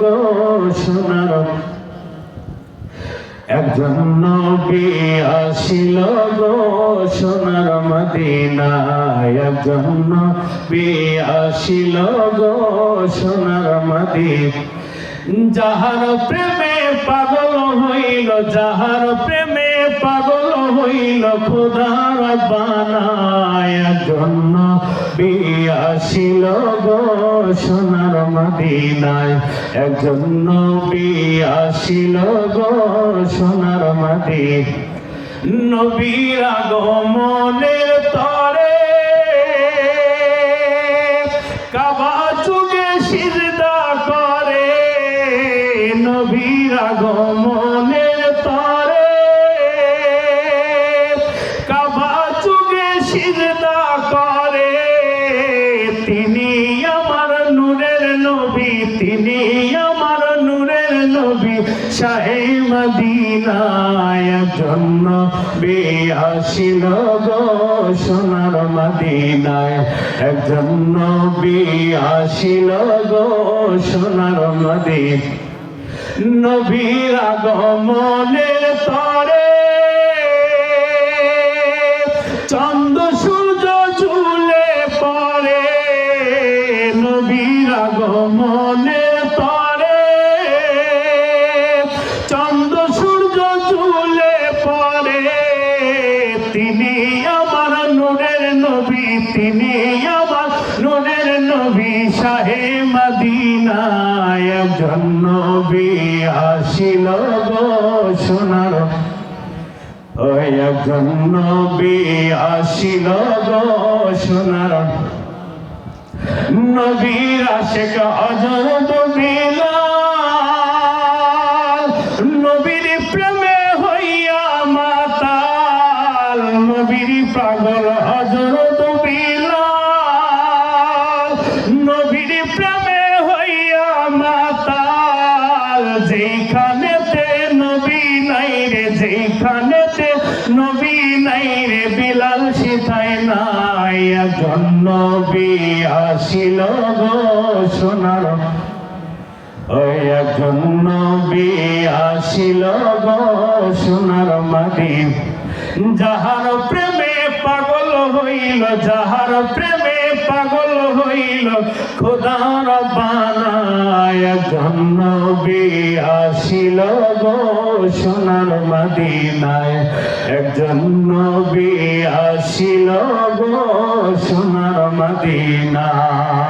গো সোনার একজন নবী আসিল গো সোনার মদিনায়। একজন নবী আসিল গো সোনার মদিন যাহার প্রেমে পাগল হইল, যাহার প্রেমে পাগল হইল, খোদার বানায় একজন নবী গো সোনার মদিনায়। একজন নবী গো সোনার মদিন নবীর আগমনের তরে নবীর আগমনের তরে। কাবা যুগে সিজদা করে। তিনি আমার নূরের নবী, তিনি আমার নূরের নবী। শাহে মদিনায় জন্য বে আসিল গো সোনার মদিনায়। একজন নবী গো সোনার মদিন নবীর আগমনের তরে চন্দ্র সূর্য ঝুলে পড়ে। নবীর আগমনের তরে চন্দ্র সূর্য ঝুলে পড়ে। তিনি আমার নূরের নবী, তিনি আমার নূরের নবী, শাহে মদিনায় একজন নবী আসিল গো সোনার। ওই একজন নবী আসিল গো সোনার। নবীর আশেক অজর বিলাল নবীর প্রেমে হইয়া মাতাল। নবীর পাগল অজর যেখানেতে নবী নাই রে বিলাল সেথায় নাই। একজন নবী আসিল গো সোনার। ওই একজন নবী আসিল গো সোনার মাদিন যাহার প্রেমে পাগল হইল, যাহার প্রেমে পাগল হইল, খোদার বানায় গো সোনার মাদিনায়। একজন নবী আসিল গো সোনার মাদিনায়।